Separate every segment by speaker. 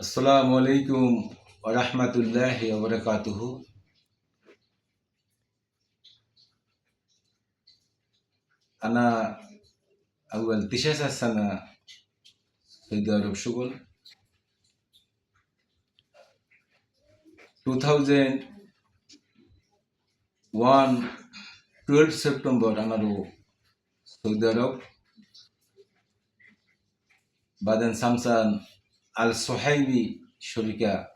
Speaker 1: السلام عليكم ورحمة الله وبركاته أنا أول تسعة سنة في دار الشغل 2001 12 September আমারও Saudi আরব بعدين سامسون الصهيبي شركة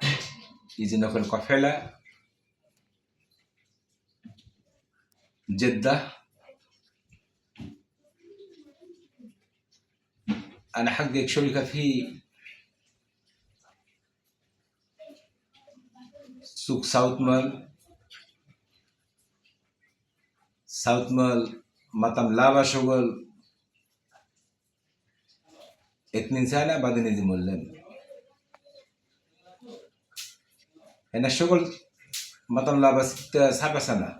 Speaker 1: يزنق القافلة جدة أنا حقق شركة في سوق ساوث مال south মল মাতাম lava সগল এতনিন সানা বাদিনে জি বললেন ان الشغل مطلب سبع سنة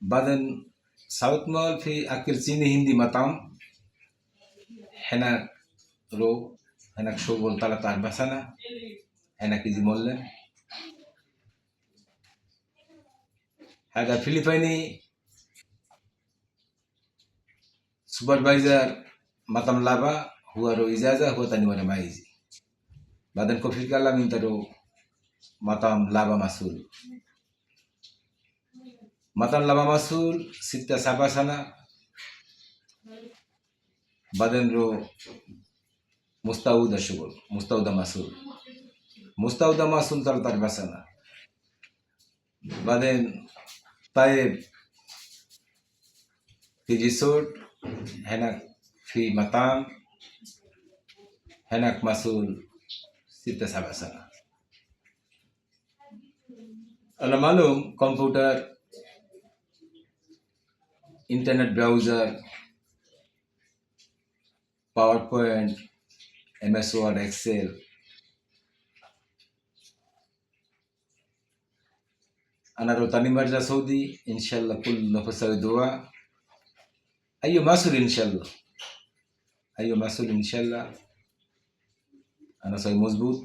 Speaker 1: بعدين ساوث مول في أكل صيني هندي مطعم هنا رو هناك شغل طلبت أربع سنة هناك إيزي مولن هذا فلبيني سوبرفايزر مطعم لابا هو رو إجازة هو تاني وانا ما إيزي بعدين كوفي كلا من ترو مطعم لابا مسؤول مطعم لابا مسؤول ستة سبع سنة بعدين رو مستودة شغل مستودة مسؤول مستودة مسؤول ثلاث أربع سنة بعدين طيب في ريسورت هناك في مطعم هناك চিন্তা ছাপা ছাড়া আল্লাহ মালুম computer internet browser PowerPoint MS Word Excel আনারো তানিমার্জা সৌদি ইনশাল্লাহ কুল নফসাল দোয়া আইয়ো মাসুল ইনশাল্লাহ আইয়ো মাসুল ইনশাল্লাহ أنا سوي مزبوط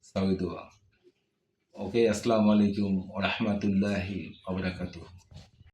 Speaker 1: سوي دعاء أوكي السلام عليكم ورحمة الله وبركاته